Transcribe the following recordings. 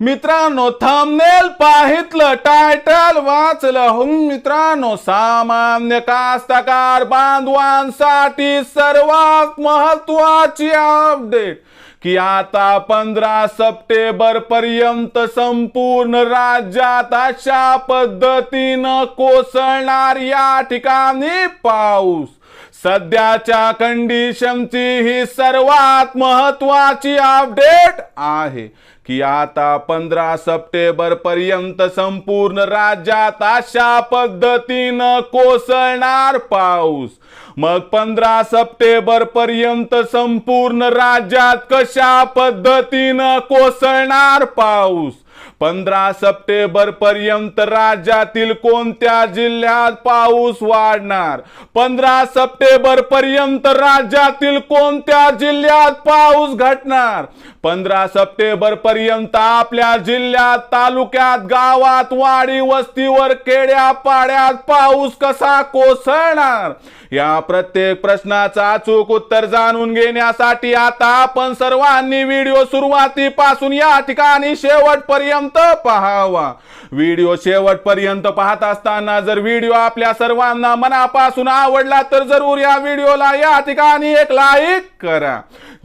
मित्रांनो thumbnail पाहितलं title वाचलं. हो मित्रांनो सामान्य कास्तकार बांधवांसाठी सर्वात महत्वाची अपडेट की आता पंधरा सप्टेंबर पर्यंत संपूर्ण राज्यात अशा पद्धतीनं कोसळणार या ठिकाणी पाऊस. सध्याच्या कंडिशनची ही सर्वात महत्वाची अपडेट आहे की आता पंधरा सप्टेंबर पर्यंत संपूर्ण राज्यात अशा पद्धतीनं कोसळणार पाऊस. मग पंधरा सप्टेंबर पर्यंत संपूर्ण राज्यात कशा पद्धतीनं कोसळणार पाऊस? पंधरा सप्टेंबर पर्यंत राज्यातील कोणत्या जिल्ह्यात पाऊस वाढणार? पंधरा सप्टेंबर पर्यंत राज्यातील कोणत्या जिल्ह्यात पाऊस घटणार? पंधरा सप्टेंबर पर्यंत आपल्या जिल्ह्यात तालुक्यात गावात वाडी वस्तीवर केड्या पाड्यात पाऊस कसा कोसळणार? या प्रत्येक प्रश्नाचा अचूक उत्तर जाणून घेण्यासाठी आता आपण सर्वांनी व्हिडिओ सुरुवातीपासून या ठिकाणी शेवटपर्यंत पहावा. व्हिडिओ शेवटपर्यंत पाहत असताना जर व्हिडिओ आपल्या सर्वांना मनापासून आवडला तर जरूर या व्हिडिओला या ठिकाणी एक लाईक करा.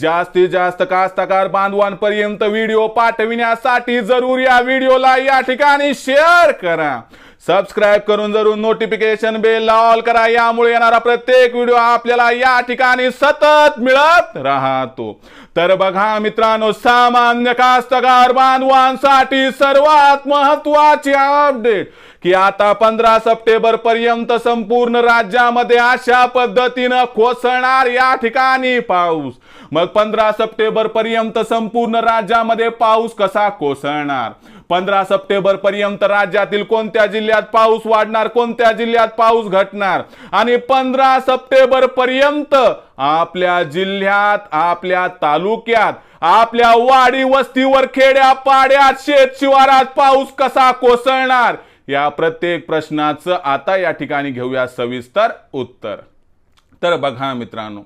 जास्तीत जास्त कास्तकार बांधवांपर्यंत व्हिडिओ पाठविण्यासाठी जरूर या व्हिडिओला या ठिकाणी शेअर करा. सबस्क्राईब करून जरूर नोटिफिकेशन बेल ऑल करा. यामुळे येणारा प्रत्येक व्हिडिओ आपल्याला या ठिकाणी सतत मिळत राहतो. तर बघा मित्रांनो सामान्य कास्तकार बांधवांसाठी सर्वात महत्वाची अपडेट की आता पंधरा सप्टेंबर पर्यंत संपूर्ण राज्यामध्ये अशा पद्धतीनं कोसळणार या ठिकाणी पाऊस. मग पंधरा सप्टेंबर पर्यंत संपूर्ण राज्यामध्ये पाऊस कसा कोसळणार? पंधरा सप्टेंबर पर्यंत राज्यातील कोणत्या जिल्ह्यात पाऊस वाढणार कोणत्या जिल्ह्यात पाऊस घटणार? आणि पंधरा सप्टेंबर पर्यंत आपल्या जिल्ह्यात आपल्या तालुक्यात आपल्या वाडी वस्तीवर खेड्या पाड्यात शेत शिवारात पाऊस कसा कोसळणार? या प्रत्येक प्रश्नाचं आता या ठिकाणी घेऊया सविस्तर उत्तर. तर बघा मित्रांनो.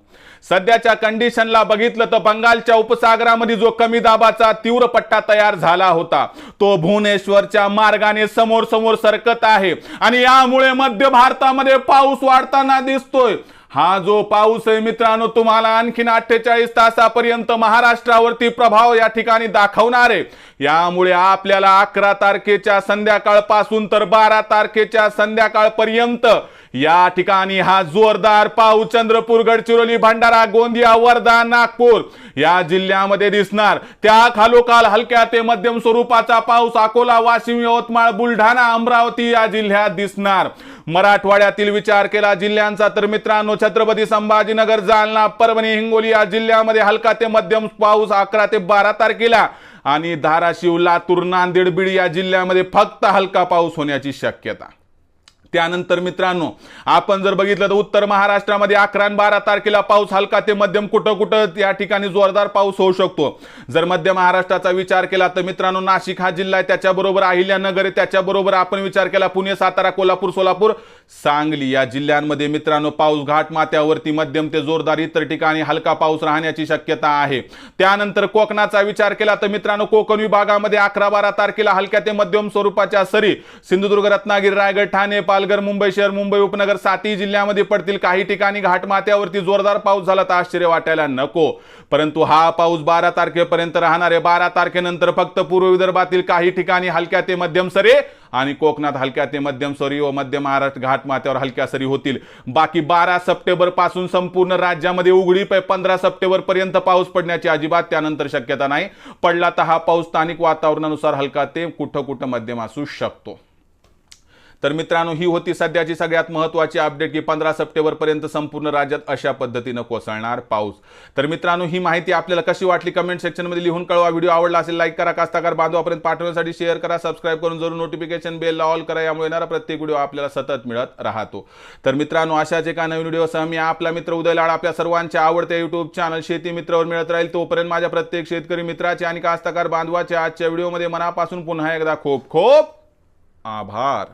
सध्याच्या कंडिशनला बघितलं तर बंगालच्या उपसागरामध्ये जो कमी दाबाचा तीव्र पट्टा तयार झाला होता तो भुवनेश्वरच्या मार्गाने समोर समोर सरकत आहे. आणि यामुळे मध्य भारतामध्ये पाऊस वाढताना दिसतोय. हा जो पाऊस आहे मित्रांनो तुम्हाला आणखीन अठ्ठेचाळीस तासापर्यंत महाराष्ट्रावरती प्रभाव या ठिकाणी दाखवणार आहे. यामुळे आपल्याला अकरा तारखेच्या संध्याकाळपासून तर बारा तारखेच्या संध्याकाळपर्यंत या ठिकाणी हा जोरदार पाऊस चंद्रपूर गडचिरोली भंडारा गोंदिया वर्धा नागपूर या जिल्ह्यामध्ये दिसणार. त्या खालोखाल हलक्या ते मध्यम स्वरूपाचा पाऊस अकोला वाशिम यवतमाळ बुलढाणा अमरावती या जिल्ह्यात दिसणार. मराठवाड्यातील विचार केला जिल्ह्यांचा तर मित्रांनो छत्रपती संभाजीनगर जालना परभणी हिंगोली या जिल्ह्यामध्ये हलका ते मध्यम पाऊस अकरा ते बारा तारखेला आणि धाराशिव लातूर नांदेड बीड या जिल्ह्यामध्ये फक्त हलका पाऊस होण्याची शक्यता. त्यानंतर मित्रांनो आपण जर बघितलं तर उत्तर महाराष्ट्रामध्ये अकरा आणि बारा तारखेला पाऊस हलका ते मध्यम कुठं कुठं या ठिकाणी जोरदार पाऊस होऊ शकतो. जर मध्य महाराष्ट्राचा विचार केला तर मित्रांनो नाशिक हा जिल्हा आहे त्याच्याबरोबर अहिल्यानगर आहे त्याच्याबरोबर आपण विचार केला पुणे सातारा कोल्हापूर सोलापूर सांगली. या जिल्ह्यांमध्ये मित्रांनो पाऊस घाट माथ्यावरती मध्यम ते जोरदार इतर ठिकाणी हलका पाऊस राहण्याची शक्यता आहे. त्यानंतर कोकणाचा विचार केला तर मित्रांनो कोकण विभागामध्ये अकरा बारा तारखेला हलक्या ते मध्यम स्वरूपाच्या सरी. सिंधुदुर्ग रत्नागिरी रायगड ठाणे पालघर मुंबई शहर मुंबई उपनगर सातही जिल्ह्यामध्ये पडतील. काही ठिकाणी घाटमाथ्यावरती जोरदार पाऊस झाला तर आश्चर्य वाटायला नको. परंतु हा पाऊस बारा तारखेपर्यंत राहणार आहे बारा तारखेनंतर फक्त पूर्व विदर्भातील काही ठिकाणी हलक्या ते मध्यम सरी आणि कोकणात हलक्या ते मध्यम सरी व मध्य महाराष्ट्र घाटमाथ्यावर हलक्या सरी होतील. बाकी बारा सप्टेंबरपासून संपूर्ण राज्यामध्ये उघडीप आहे पंधरा सप्टेंबर पर्यंत पाऊस पडण्याची अजिबात त्यानंतर शक्यता नाही. पडला तर हा पाऊस स्थानिक वातावरणानुसार हलका ते कुठं कुठं मध्यम असू शकतो. तर मित्रांनो ही होती सध्याची सगळ्यात महत्त्वाची अपडेट की पंधरा सप्टेंबरपर्यंत संपूर्ण राज्यात अशा पद्धतीनं कोसळणार पाऊस. तर मित्रांनो ही माहिती आपल्याला कशी वाटली कमेंट सेक्शनमध्ये लिहून कळवा. व्हिडिओ आवडला असेल लाईक करा. कास्ताकार बांधवापर्यंत पाठवण्यासाठी शेअर करा सबस्क्राईब करून जरूर नोटिफिकेशन बेल ऑल करा. यामुळे येणारा प्रत्येक व्हिडिओ आपल्याला सतत मिळत राहतो. तर मित्रांनो अशाच एका नवीन व्हिडिओसह मी आपला मित्र उदय लाड आपल्या सर्वांच्या आवडत्या युट्यूब चॅनल शेती मित्रावर मिळत राहील. तोपर्यंत माझ्या प्रत्येक शेतकरी मित्राचे आणि कास्ताकार बांधवाचे आजच्या व्हिडिओमध्ये मनापासून पुन्हा एकदा खूप खूप आभार.